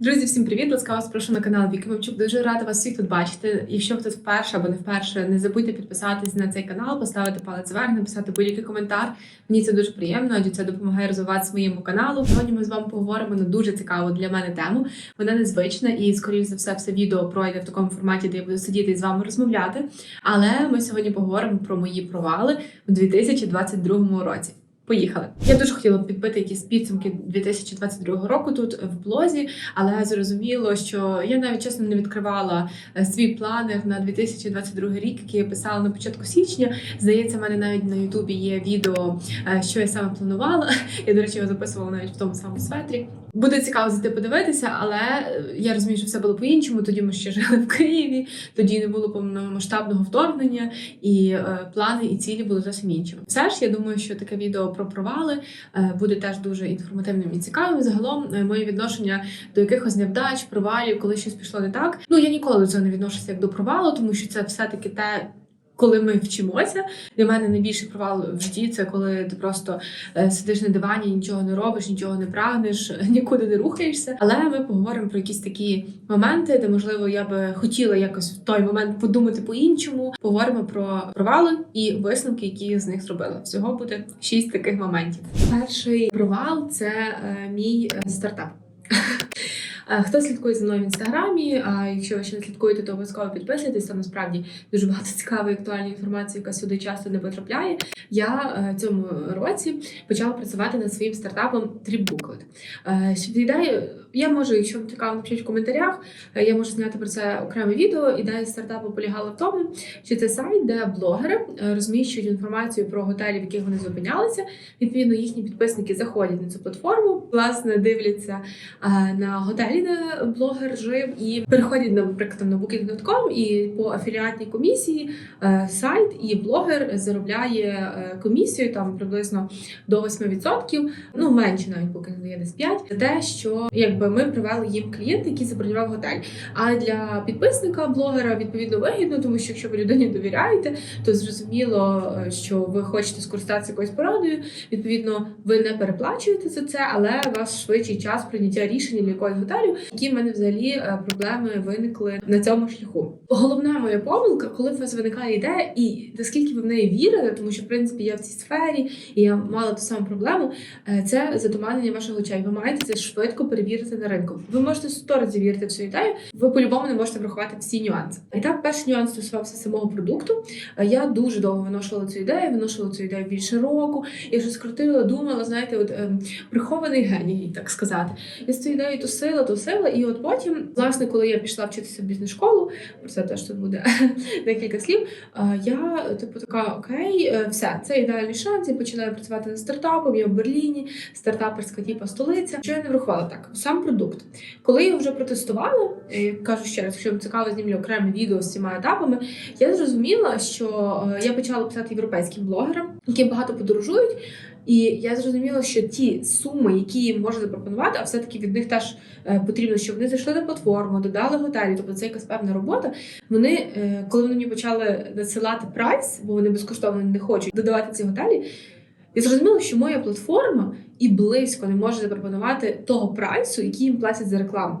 Друзі, всім привіт! Ласкаво вас прошу на канал Віки Мовчук. Дуже рада вас всіх тут бачити. Якщо хтось вперше або не вперше, не забудьте підписатись на цей канал, поставити палець вверх, написати будь-який коментар. Мені це дуже приємно, адже це допомагає розвивати своєму каналу. Сьогодні ми з вами поговоримо на дуже цікаву для мене тему. Вона незвична і, скоріш за все, все відео пройде в такому форматі, де я буду сидіти і з вами розмовляти. Але ми сьогодні поговоримо про мої провали у 2022 році. Поїхали. Я дуже хотіла підбити якісь підсумки 2022 року тут в блозі, але зрозуміло, що я навіть чесно не відкривала е, свій планер на 2022 рік, який я писала на початку січня. Здається, в мене навіть на Ютубі є відео, е, що я саме планувала. Я, до речі, його записувала навіть в тому самому светрі. Буде цікаво зайти подивитися, але е, я розумію, що все було по-іншому. Тоді ми ще жили в Києві, тоді не було повномасштабного вторгнення, і е, плани і цілі були зовсім іншими. Все ж я думаю, що таке відео про провали е, буде теж дуже інформативним і цікавим. Загалом е, моє відношення до якихось невдач, провалів, коли щось пішло не так. Ну я ніколи до цього не відношуся як до провалу, тому що це все-таки те. Коли ми вчимося, для мене найбільший провал в житті це коли ти просто е, сидиш на дивані, нічого не робиш, нічого не прагнеш, нікуди не рухаєшся. Але ми поговоримо про якісь такі моменти, де можливо я би хотіла якось в той момент подумати по-іншому. Поговоримо про провали і висновки, які я з них зробила. Всього буде шість таких моментів. Перший провал це е, мій е, стартап. Хто слідкує за мною в інстаграмі? А якщо ви ще не слідкуєте, то обов'язково підписуйтесь. Там насправді дуже багато цікавої актуальної інформації, яка сюди часто не потрапляє. Я е, цьому році почала працювати над своїм стартапом Tripbooklet. Е, Щодо я можу, якщо вам цікаво, напишіть в коментарях. е, Я можу зняти про це окреме відео. Ідея стартапу полягала в тому, що це сайт, де блогери розміщують інформацію про готелі, в яких вони зупинялися. Відповідно, їхні підписники заходять на цю платформу, власне, дивляться е, на готелі, де блогер жив, і переходять наприклад на booking.com і по афіліатній комісії е, сайт і блогер заробляє е, комісію там приблизно до 8%, ну менше навіть не дає десь 5, за те, що якби ми привели їм клієнта, який забронював готель. А для підписника блогера відповідно вигідно, тому що якщо ви людині довіряєте, то зрозуміло, е, що ви хочете скористатися якоюсь порадою. Відповідно, ви не переплачуєте за це, але у вас швидший час прийняття рішення для якогось готелю, які в мене взагалі е, проблеми виникли на цьому шляху. Головна моя помилка, коли у вас виникає ідея, і наскільки ви в неї вірите, тому що в принципі я в цій сфері і я мала ту саму проблему. е, Це затуманення ваших очей. Ви маєте це швидко перевірити на ринку. Ви можете сто разів вірити в цю ідею. Ви по-любому не можете врахувати всі нюанси. І так, перший нюанс стосувався самого продукту. Е, Я дуже довго виношувала цю ідею, виношувала цю ідею більше року. Я вже скрутила, думала, знаєте, от ем, прихований геній, так сказати. Я з цією ідеєю тусила, тусила, і от потім, власне, коли я пішла вчитися в бізнес-школу, про це теж тут буде декілька слів. е, Я типу така окей, е, все, це ідеальний шанс. Я починаю працювати над стартапом. Я в Берліні, стартаперська типа столиця. Що я не врахувала так? Сам продукт. Коли я вже протестувала, е, кажу ще раз, вам цікаво, знімлю окреме відео з цими етапами. Я зрозуміла, що я почала писати європейським блогерам, які багато подорожують. І я зрозуміла, що ті суми, які їм можна запропонувати, а все-таки від них теж е, потрібно, щоб вони зайшли на платформу, додали готелі, тобто це якась певна робота. Вони, е, коли вони мені почали надсилати прайс, бо вони безкоштовно не хочуть додавати ці готелі, я зрозуміла, що моя платформа і близько не може запропонувати того прайсу, який їм платять за рекламу.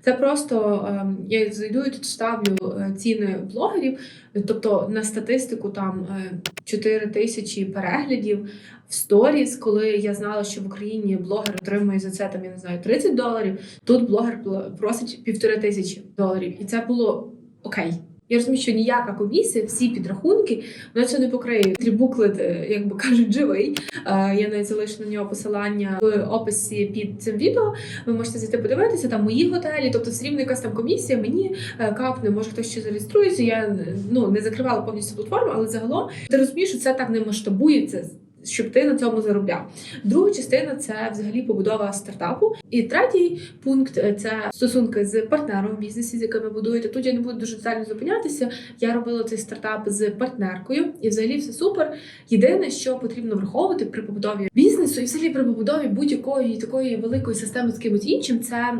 Це просто ем, я зайду і тут ставлю е, ціни блогерів, тобто на статистику там е, 4 тисячі переглядів в сторіс, коли я знала, що в Україні блогер отримує за це там, я не знаю, 30 доларів. Тут блогер просить півтори тисячі доларів, і це було окей. Я розумію, що ніяка комісія, всі підрахунки, вона це не покриє. Трібуклет, е, як би кажуть, живий. Е, Я навіть залишу на нього посилання в описі під цим відео. Ви можете зайти подивитися, там мої готелі, тобто все рівно якась там комісія, мені е, капне, може хтось ще зареєструється. Я ну не закривала повністю платформу, але загалом ти розумієш, що це так не масштабується. Щоб ти на цьому заробляв. Друга частина це взагалі побудова стартапу. І третій пункт це стосунки з партнером в бізнесі, з яким ви будуєте. Тут я не буду дуже детально зупинятися. Я робила цей стартап з партнеркою, і взагалі все супер. Єдине, що потрібно враховувати при побудові бізнесу, і взагалі при побудові будь-якої такої великої системи з кимось іншим, це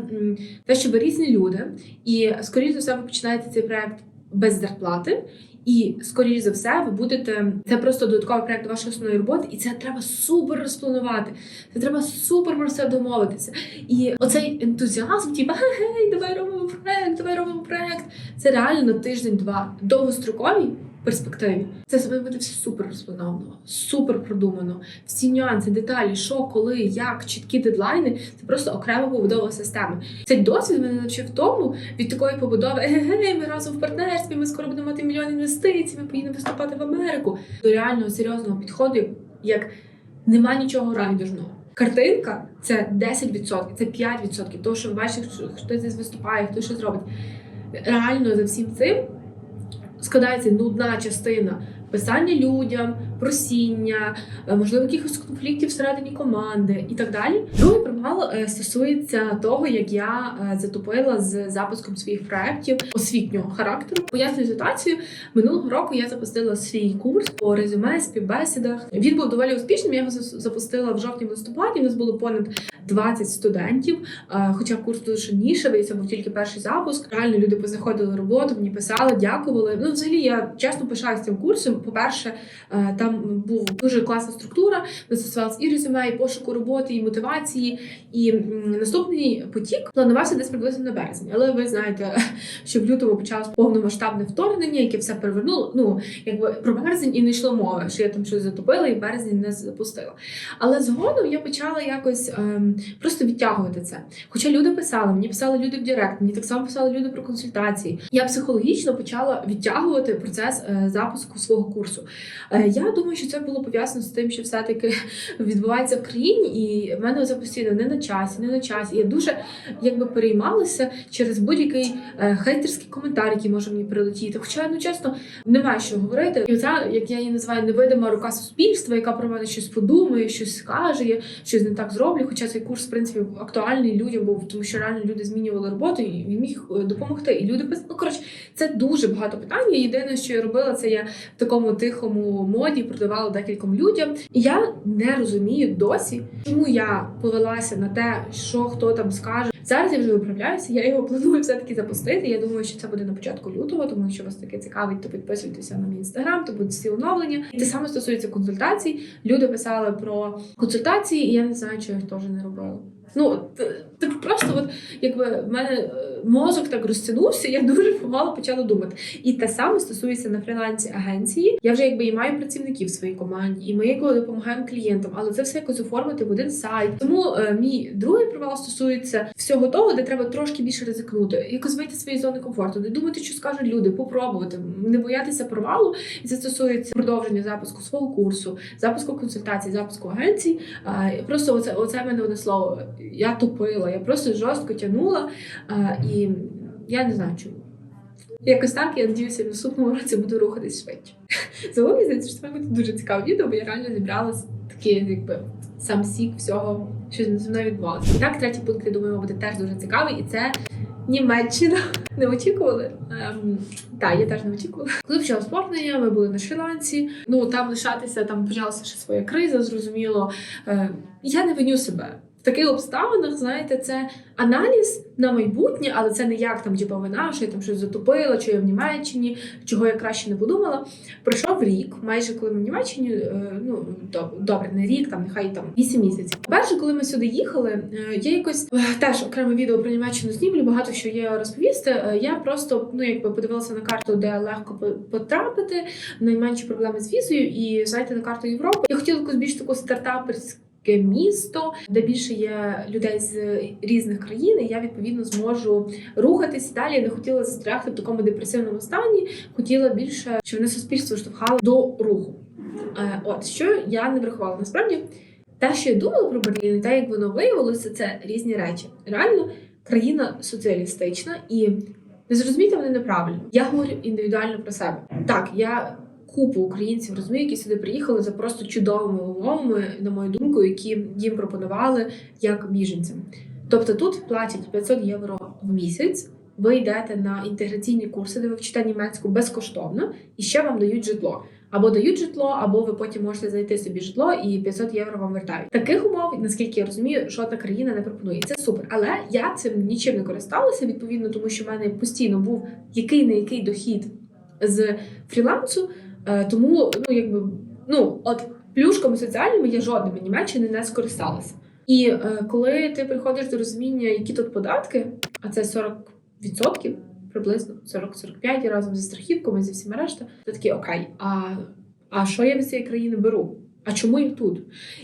те, що ви різні люди, і скоріш за все, ви починаєте цей проект без зарплати. І скоріш за все, ви будете це просто додатковий проект вашої основної роботи, і це треба супер розпланувати. Це треба супер про все домовитися. І оцей ентузіазм, типу, гей, давай робимо проект, давай робимо проект. Це реально тиждень-два довгострокові перспективі. Це має бути все супер розплановано, супер продумано. Всі нюанси, деталі, що, коли, як, чіткі дедлайни це просто окрема побудова системи. Цей досвід мене навчив тому від такої побудови ге-ге, ми разом в партнерстві, ми скоро будемо мати мільйон інвестицій, ми поїдемо виступати в Америку. До реального серйозного підходу, як нема нічого райдужного. Картинка це 10%, це 5%. Того, що ви бачите, що хтось десь виступає, хтось щось робить. Реально за всім цим складається нудна частина писання людям, просіння, е, можливо, якихось конфліктів всередині команди і так далі. Другий провал е, стосується того, як я е, затупила з запуском своїх проєктів освітнього характеру. Пояснюю ситуацію. Минулого року я запустила свій курс по резюме, співбесідах. Він був доволі успішним. Я його запустила в жовтні листопаді. У нас було понад 20 студентів. Е, Хоча курс дуже нішевий, це був тільки перший запуск. Реально люди познаходили роботу, мені писали, дякували. Ну, взагалі, я чесно пишаюся цим курсом. По-перше, е, там був дуже класна структура, де і резюме, і пошуку роботи, і мотивації. І наступний потік планувався десь приблизно на березень. Але ви знаєте, що в лютому почалось повномасштабне вторгнення, яке все перевернуло. Ну, якби про березень і не йшло мови, що я там щось затопила і березень не запустила. Але згодом я почала якось ем, просто відтягувати це. Хоча люди писали, мені писали люди в Директ, мені так само писали люди про консультації. Я психологічно почала відтягувати процес е, запуску свого курсу. Е, я думаю, що це було пов'язано з тим, що все-таки відбувається в країні, і в мене це постійно не на часі, не на часі. Я дуже якби переймалася через будь-який е, хейтерський коментар, який може мені прилетіти. Хоча ну чесно немає що говорити. І оця, як я її називаю, невидима рука суспільства, яка про мене щось подумає, щось скаже, я щось не так зроблю. Хоча цей курс, в принципі, актуальний людям був, тому що реально люди змінювали роботу і він міг е, допомогти. І люди пис- ну коротше, це дуже багато питань. Єдине, що я робила, це я в такому тихому моді продавала декільком людям. І я не розумію досі, чому я повелася на те, що хто там скаже. Зараз я вже виправляюся. Я його планую все таки запустити. Я думаю, що це буде на початку лютого, тому що вас таке цікавить, то підписуйтеся на мій інстаграм, то будуть всі оновлення. І те саме стосується консультацій. Люди писали про консультації, і я не знаю, чи я теж не робила. Ну, типу, просто от якби в мене е, мозок так розтягнувся, я дуже помало почала думати. І те саме стосується на фрілансі агенції. Я вже якби і маю працівників в своїй команді, і ми якби допомагаємо клієнтам, але це все якось оформити в один сайт. Тому е, мій другий провал стосується всього того, де треба трошки більше ризикнути, якось вийти з своєї зони комфорту, не думати, що скажуть люди, попробувати, не боятися провалу. І це стосується продовження запуску свого курсу, запуску консультацій, запуску агенцій. А, і Просто оце, оце мене одне слово. Я тупила, я просто жорстко тягнула, а, і я не знаю чому. Якось так, я надіюся, в наступному році буду рухатись швидше. Загалом здається, що це бути дуже цікаве відео, бо я реально зібрала такий, якби сам сік всього, що зі мною відбувалося. І так, третій пункт, я думаю, буде теж дуже цікавий, і це Німеччина. Не очікували. Ем, так, я теж не очікувала. Коли почалось вторгнення, ми були на Шрі-Ланці. Ну там лишатися, там почалася ще своя криза, зрозуміло. Е, я не виню себе. Таких обставинах, знаєте, це аналіз на майбутнє, але це не як там, типу, вина, що я там щось затопила, чи я в Німеччині, чого я краще не подумала. Пройшов рік, майже коли ми в Німеччині, е, ну доб- добре, не рік, там нехай там 8 місяців. Перше, коли ми сюди їхали, е, я якось е, теж окреме відео про Німеччину знімлю, багато що є розповісти. Я просто ну якби подивилася на карту, де легко по- потрапити, найменші проблеми з візою, і знаєте, на карту Європи. Я хотіла якусь більш таку стартаперську таке місто, де більше є людей з різних країн, і я відповідно зможу рухатись далі. Я не хотіла застрягти в такому депресивному стані. Хотіла більше, щоб мене суспільство штовхало до руху. Е, От що я не врахувала. Насправді, те, що я думала про Берлін, і те, як воно виявилося, це різні речі. Реально, країна соціалістична і не зрозумійте мене неправильно. Я говорю індивідуально про себе. Так, я купу українців розумію, які сюди приїхали за просто чудовими умовами, на мою думку, які їм пропонували як біженцям. Тобто тут платять 500 євро в місяць. Ви йдете на інтеграційні курси, де ви вчите німецьку безкоштовно, і ще вам дають житло. Або дають житло, або ви потім можете знайти собі житло і 500 євро вам вертають. Таких умов, наскільки я розумію, жодна країна не пропонує. Це супер. Але я цим нічим не користалася, відповідно, тому що в мене постійно був який не який дохід з фрілансу. Е, Тому, ну якби ну от плюшками соціальними я жодними Німеччини не скористалася. І е, коли ти приходиш до розуміння, які тут податки, а це 40% приблизно 40-45 разом зі страхівками, зі всіма решта, ти такий окей, а, а що я від цієї країни беру? А чому я тут?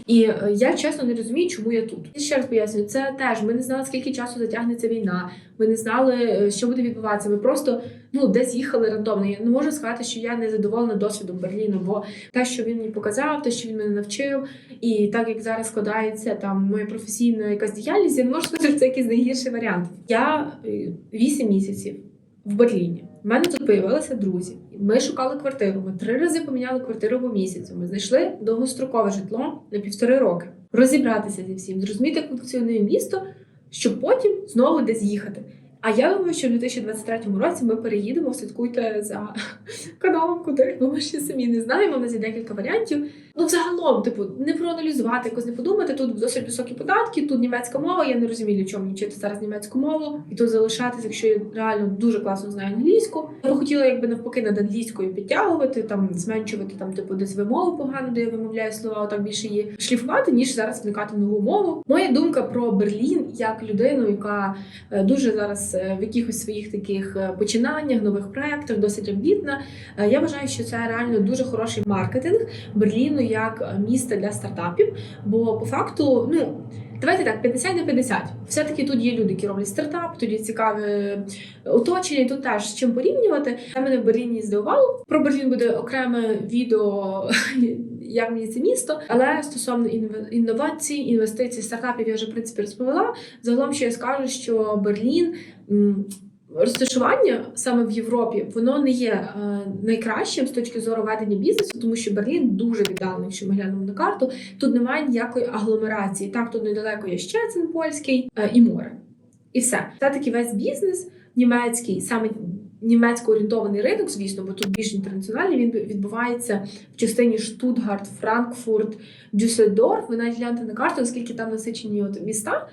І е, я чесно не розумію, чому я тут. І ще раз пояснюю, це теж ми не знали, скільки часу затягнеться війна. Ми не знали, е, що буде відбуватися. Ми просто ну десь їхали рандомно. Я не можу сказати, що я не задоволена досвідом Берліну, бо те, що він мені показав, те, що він мене навчив, і так як зараз складається там моя професійна якась діяльність, я не можу сказати, що це якийсь найгірший варіант. Я е, вісім місяців в Берліні. У мене тут появилися друзі. Ми шукали квартиру. Ми три рази поміняли квартиру по місяцю. Ми знайшли довгострокове житло на півтори роки. Розібратися зі всім, зрозуміти, як функціонує місто, щоб потім знову десь їхати. А я думаю, що в 2023 році ми переїдемо, слідкуйте за каналом, куди ми ще самі не знаємо. У нас є декілька варіантів. Ну, взагалом, типу, не проаналізувати, якось не подумати. Тут досить високі податки, тут німецька мова. Я не розумію, для чого вчити зараз німецьку мову і тут залишатися, якщо я реально дуже класно знаю англійську. Я б хотіла, якби навпаки над англійською підтягувати, там зменшувати там, типу, десь вимову погано, де я вимовляю слова, так більше її шліфувати, ніж зараз вникати нову мову. Моя думка про Берлін як людину, яка е, дуже зараз е, в якихось своїх таких е, починаннях, нових проєктах, досить амбітна. Е, Я вважаю, що це реально дуже хороший маркетинг Берліну як міста для стартапів. Бо по факту, ну. Давайте так, 50 на 50. Все-таки тут є люди, які роблять стартап, тут є цікаве оточення, тут теж з чим порівнювати. Це мене в Берліні здивувало. Про Берлін буде окреме відео, як мені це місто. Але стосовно інновацій, інвестицій, стартапів я вже в принципі розповіла. Загалом, що я скажу, що Берлін. Розташування саме в Європі воно не є е, найкращим з точки зору ведення бізнесу, тому що Берлін дуже віддалений, якщо ми глянемо на карту. Тут немає ніякої агломерації. Так, тут недалеко є Щецин польський е, і море. І все. Все-таки весь бізнес німецький, саме німецько орієнтований ринок, звісно, бо тут більш інтернаціональний, він відбувається в частині Штутгарт, Франкфурт, Дюссельдорф. Ви навіть гляньте на карту, оскільки там насичені от міста.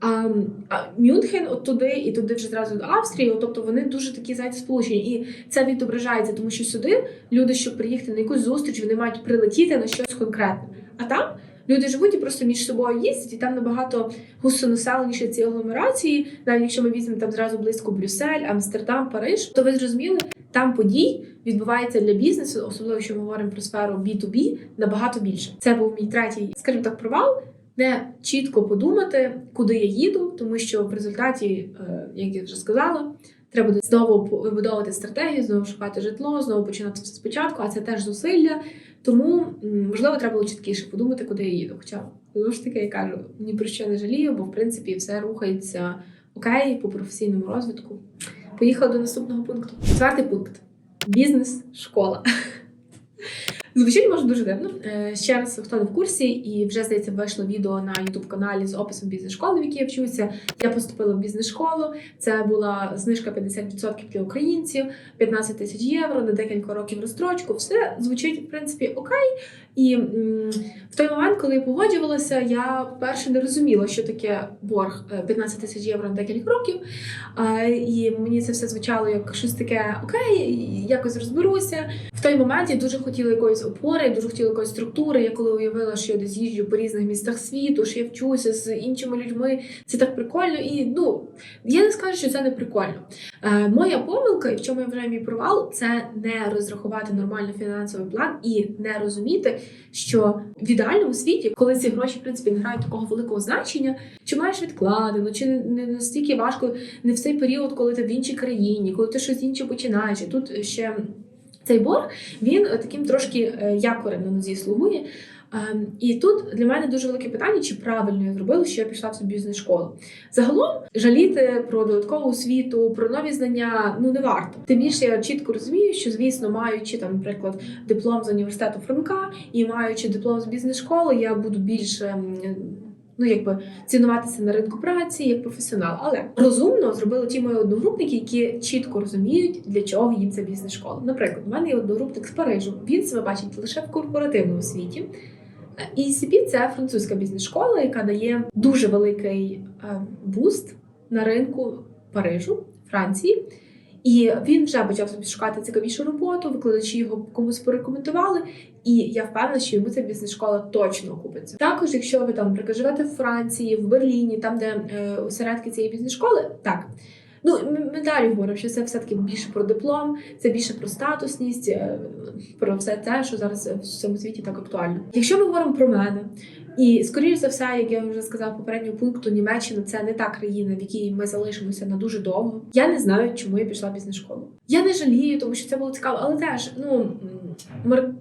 А, а Мюнхен от туди і туди вже зразу до Австрії, тобто вони дуже такі знаєте, сполучені. І це відображається, тому що сюди люди, щоб приїхати на якусь зустріч, вони мають прилетіти на щось конкретне. А там люди живуть і просто між собою їздять, і там набагато густонаселеніше ці агломерації. Навіть якщо ми візьмемо там зразу близько Брюссель, Амстердам, Париж, то ви зрозуміли, там подій відбувається для бізнесу, особливо якщо ми говоримо про сферу B2B, набагато більше. Це був мій третій, скажімо так, провал. Не чітко подумати, куди я їду, тому що в результаті, е, як я вже сказала, треба знову вибудовувати стратегію, знову шукати житло, знову починати все спочатку, а це теж зусилля. Тому можливо треба було чіткіше подумати, куди я їду. Хоча знову ж таки я кажу, ні про що не жалію, бо в принципі все рухається окей по професійному розвитку. Поїхала до наступного пункту. Четвертий пункт: бізнес, школа. Звучить може дуже дивно. Е, Ще раз, хто не в курсі, і вже здається, вийшло відео на youtube каналі з описом бізнес-школи, в якій я вчуся. Я поступила в бізнес-школу. Це була знижка 50% для українців, 15 тисяч євро на декілька років розстрочку. Все звучить в принципі окей. І в той момент, коли я погоджувалася, я перше не розуміла, що таке борг е, 15 тисяч євро на декілька років. І мені це все звучало як щось таке окей, якось розберуся. Той момент я дуже хотіла якоїсь опори, дуже хотіла якоїсь структури. Я коли уявила, що я десь їжджу по різних містах світу, що я вчуся з іншими людьми, це так прикольно. І ну я не скажу, що це не прикольно. Е, моя помилка, і в чому я вважаю мій провал, це не розрахувати нормально фінансовий план і не розуміти, що в ідеальному світі, коли ці гроші в принципі не грають такого великого значення, чи маєш відкладено, чи не настільки важко не в цей період, коли ти в іншій країні, коли ти щось інше починаєш. І тут ще цей борг він е, таким трошки е, якорем на нозі слугує. Ем, І тут для мене дуже велике питання, чи правильно я зробила, що я пішла в цю бізнес-школу. Загалом жаліти про додаткову освіту, про нові знання ну не варто. Тим більше я чітко розумію, що звісно, маючи там, наприклад, диплом з університету Франка і маючи диплом з бізнес-школи, я буду більше. Ну, якби цінуватися на ринку праці як професіонал, але розумно зробили ті мої одногрупники, які чітко розуміють, для чого їм ця бізнес-школа. Наприклад, у мене є одногрупник з Парижу. Він себе бачить лише в корпоративному світі. ECP – це французька бізнес-школа, яка дає дуже великий е, буст на ринку Парижу, Франції. І він вже почав собі шукати цікавішу роботу, викладачі його комусь порекомендували, і я впевнена, що йому ця бізнес-школа точно окупиться. Також, якщо ви там наприклад, живете в Франції, в Берліні, там де е, осередки цієї бізнес-школи, так. Ну, ми далі говоримо, що це все-таки більше про диплом, це більше про статусність, е, про все те, що зараз в цьому світі так актуально. Якщо ми говоримо про мене, і скоріш за все, як я вже сказала попереднього пункту, Німеччина це не та країна, в якій ми залишимося на дуже довго. Я не знаю, чому я пішла в бізнес-школу. Я не жалію, тому що це було цікаво, але теж ну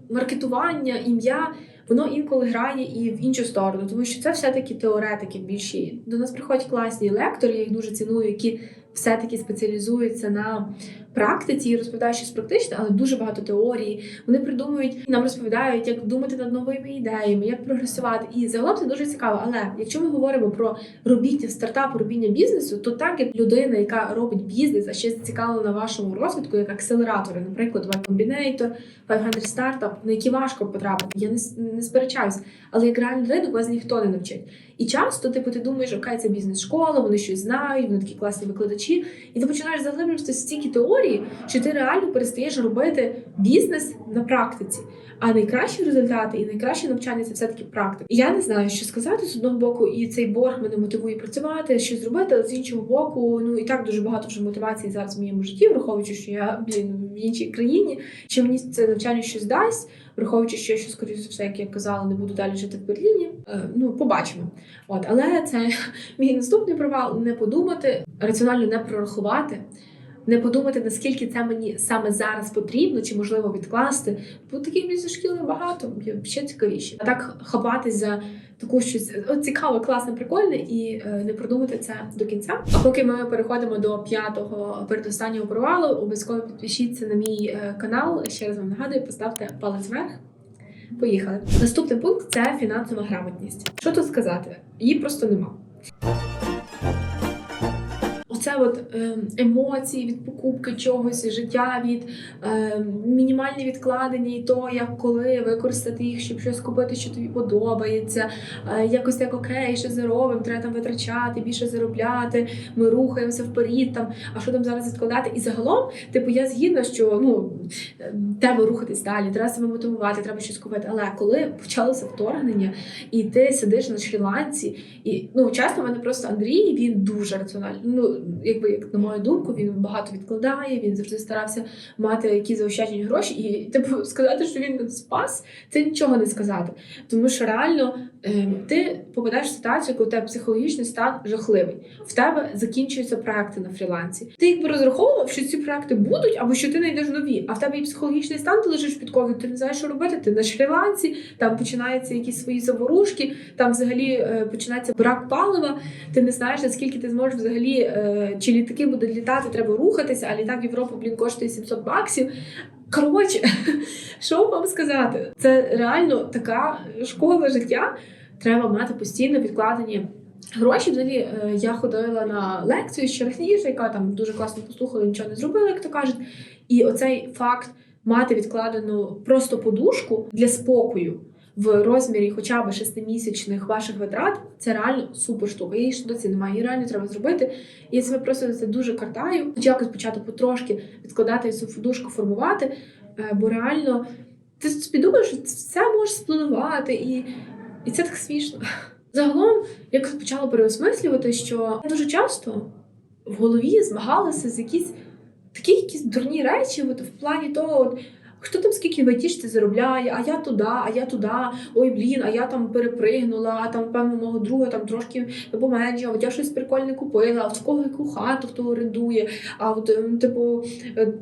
маркетування, ім'я. Воно інколи грає і в іншу сторону, тому що це все-таки теоретики більші. До нас приходять класні лектори, я їх дуже ціную, які все-таки спеціалізуються на практиці і розповідають щось практичне, але дуже багато теорії. Вони придумують, нам розповідають, як думати над новими ідеями, як прогресувати. І загалом це дуже цікао. Але якщо ми говоримо про робіння стартапу, робіння бізнесу, то так як людина, яка робить бізнес, а ще зацікавлена вашому розвитку, як акселератори, наприклад, Y Combinator, 500 Startup, на які важко потрапити. Я не, не сперечаюсь, але як реальний ринок вас ніхто не навчить. І часто, типу, ти думаєш, окей, це бізнес-школа, вони щось знають, вони такі класні викладачі, і ти починаєш заглиблюватися стільки теорії, що ти реально перестаєш робити бізнес на практиці. А найкращі результати і найкраще навчання це все-таки практика. І я не знаю, що сказати з одного боку, і цей борг мене мотивує працювати, щось зробити, але з іншого боку, ну і так дуже багато вже мотивації зараз в моєму житті, враховуючи, що я блін в іншій країні. Чи мені це навчання щось дасть, враховуючи, що що скоріше за все, як я казала, не буду далі жити в Берліні. Е, ну, побачимо. От, але це мій наступний провал не подумати, раціонально не прорахувати. Не подумати, наскільки це мені саме зараз потрібно, чи можливо відкласти. Бо таких бізнес-шкіл багато, є ще цікавіші. А так хапатись за таку щось цікаве, класне, прикольне і е, не продумати це до кінця. А поки ми переходимо до п'ятого передостаннього провалу, обов'язково підпишіться на мій е, канал. Ще раз вам нагадую, поставте палець вверх. Поїхали. Наступний пункт це фінансова грамотність. Що тут сказати? Її просто нема. Оце от е, емоції від покупки чогось, життя від е, мінімальні відкладення і то, як коли використати їх, щоб щось купити, що тобі подобається. Е, якось так окей, що заробимо, треба там витрачати, більше заробляти. Ми рухаємося вперед, там, а що там зараз відкладати? І загалом, типу, я згідна, що ну треба рухатись далі, треба себе мотивувати, треба щось купити. Але коли почалося вторгнення, і ти сидиш на Шрі-Ланці, і ну часто в мене просто Андрій він дуже раціональний. Ну якби як на мою думку, він багато відкладає. Він завжди старався мати якісь заощаджені гроші. І типу сказати, що він спас, це нічого не сказати. Тому що реально ем, ти попадаєш в ситуацію, коли у тебе психологічний стан жахливий. В тебе закінчуються проекти на фрілансі. Ти якби розраховував, що ці проекти будуть, або що ти знайдеш нові. А тебе і психологічний стан, ти лежиш під ковід, ти не знаєш, що робити. Ти на Шрі-Ланці, там починаються якісь свої заворушки, там взагалі е, починається брак палива. Ти не знаєш, наскільки ти зможеш взагалі, е, чи літаки будуть літати, треба рухатися, а літак в Європу, блін, коштує 700 баксів. Коротше, що вам сказати? Це реально така школа життя. Треба мати постійно відкладені гроші. Взагалі, е, я ходила на лекцію ще раніше, яка там дуже класно послухала, нічого не зробила, як то кажуть. І оцей факт мати відкладену просто подушку для спокою. В розмірі хоча б шестимісячних ваших витрат це реально супер штука. Її ж досі немає, її реально треба зробити. І я себе просто це дуже картаю. Хоч якось почати потрошки відкладати цю подушку, формувати, е, бо реально ти собі думаєш, що все можеш спланувати, і, і це так смішно. Загалом, якось почала переосмислювати, що дуже часто в голові змагалася з якісь такі якісь дурні речі, от в плані того, от, хто там скільки в айтішці заробляє, а я туди, а я туди, ой, блін, а я там перепригнула, а там, певно, мого друга там трошки поменше, а от я щось прикольне купила, а в кого яку хату хто орендує, а от, ем, типу, е,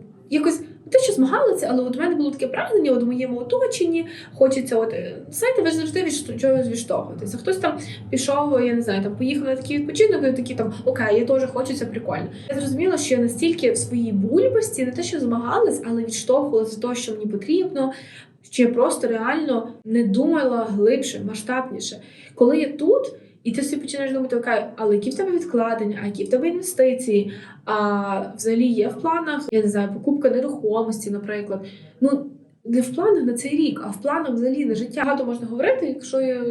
якось. Те, що змагалися, але от у мене було таке прагнення от в моєму оточенні. Хочеться, от е, знаєте, ви завжди від чогось відштовхуватися. Хтось там пішов, я не знаю, там поїхав на такий відпочинок, і такі там окей, я теж хочу це прикольно. Я зрозуміла, що я настільки в своїй бульбості не те, що змагалась, але відштовхувалася з того, що мені потрібно. Що я просто реально не думала глибше, масштабніше. Коли я тут, і ти собі починаєш думати, окей, але які в тебе відкладення, а які в тебе інвестиції, а взагалі є в планах, я не знаю, покупка нерухомості, наприклад. Ну не в планах на цей рік, а в планах взагалі на життя. Багато можна говорити, якщо я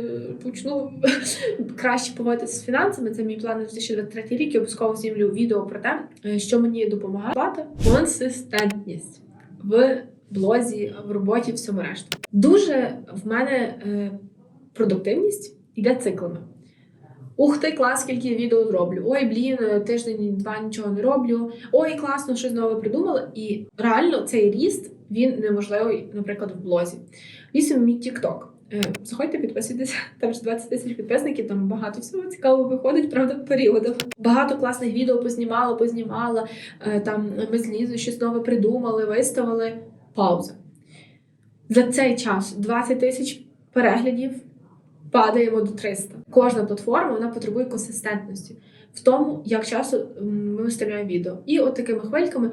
почну краще поводитися з фінансами. Це мій план на 2023 рік. Я обов'язково знімлю відео про те, е, що мені допомагає. Плата консистентність в блозі, в роботі, всьому решту. Дуже в мене е, продуктивність йде циклами. Ух ти, клас, скільки відео зроблю. Ой, блін, тиждень, два нічого не роблю. Ой, класно, щось нове придумала. І реально цей ріст він неможливий, наприклад, в блозі. Вісім мій TikTok. Е, Заходьте, підписуйтесь, там ж 20 тисяч підписників, там багато всього цікавого виходить, правда, періодом. Багато класних відео познімала, познімала. е, Там ми з Лізою щось нове придумали, виставили. Пауза. За цей час 20 тисяч переглядів падаємо до 300. Кожна платформа вона потребує консистентності в тому, як часто ми виставляємо відео. І от такими хвильками,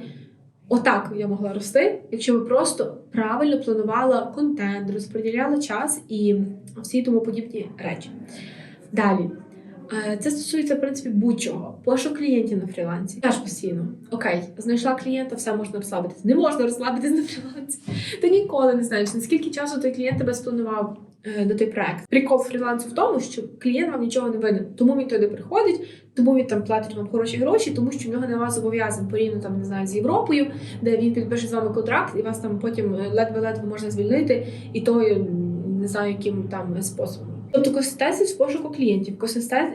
отак я могла рости, якщо би просто правильно планувала контент, розподіляла час і всі тому подібні речі. Далі. Е, Це стосується, в принципі, будь-чого. Пошук клієнтів на фрілансі. Теж постійно. Окей, знайшла клієнта, все можна розслабитись. Не можна розслабитись на фрілансі. Ти ніколи не знаєш, наскільки часу той клієнт тебе спланував на той проект. Прикол фрілансу в тому, що клієнт вам нічого не винен. Тому він туди приходить, тому він там платить вам хороші гроші, тому що в нього нема зобов'язань порівняно там не знаю з Європою, де він підпише з вами контракт, і вас там потім е, ледве-ледве можна звільнити, і то е, не знаю, яким там способом. Тобто консистентність в пошуку клієнтів,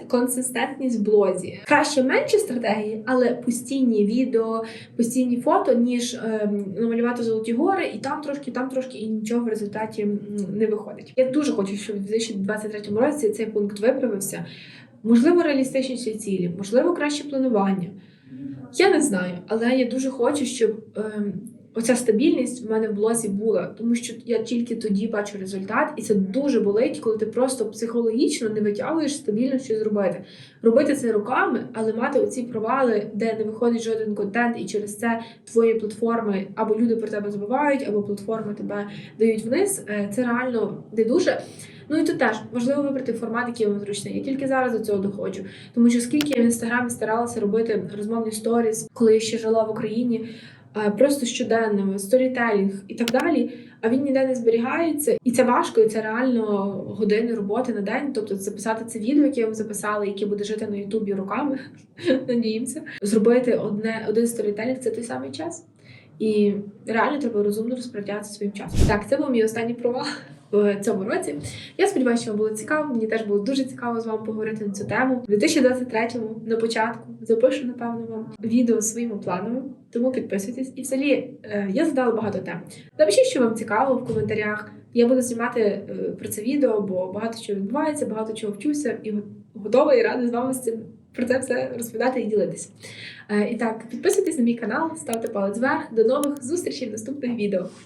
консистентність в блозі. Краще менші стратегії, але постійні відео, постійні фото, ніж ем, намалювати золоті гори, і там трошки, там трошки, і нічого в результаті не виходить. Я дуже хочу, щоб в 2023 році цей пункт виправився. Можливо, реалістичніші цілі, можливо, краще планування. Я не знаю, але я дуже хочу, щоб ем, оця стабільність в мене в блозі була, тому що я тільки тоді бачу результат, і це дуже болить, коли ти просто психологічно не витягуєш стабільно щось зробити. Робити це руками, але мати оці провали, де не виходить жоден контент, і через це твої платформи або люди про тебе забувають, або платформи тебе дають вниз. е, Це реально не дуже. Ну і тут теж важливо вибрати формат, який вам зручний. Я тільки зараз до цього доходжу. Тому що скільки я в інстаграмі старалася робити розмовні сторіс, коли я ще жила в Україні, просто щоденними, сторітелінг і так далі. А він ніде не зберігається, і це важко, і це реально години роботи на день. Тобто записати це відео, яке я вам записала, яке буде жити на Ютубі руками. Надіємося, зробити одне один сторітелінг це той самий час. І реально треба розумно розпоряджатися своїм часом. Так, це був мій останній провал цьому році. Я сподіваюся, що вам було цікаво. Мені теж було дуже цікаво з вами поговорити на цю тему. У 2023-му на початку запишу, напевно, вам відео своїми планами, тому підписуйтесь. І взагалі е, я задала багато тем. Напишіть, що вам цікаво в коментарях. Я буду знімати е, про це відео, бо багато чого відбувається, багато чого вчуся і готова і рада з вами з цим про це все розповідати і ділитися. Е, І так, підписуйтесь на мій канал, ставте палець вверх. До нових зустрічей в наступних відео.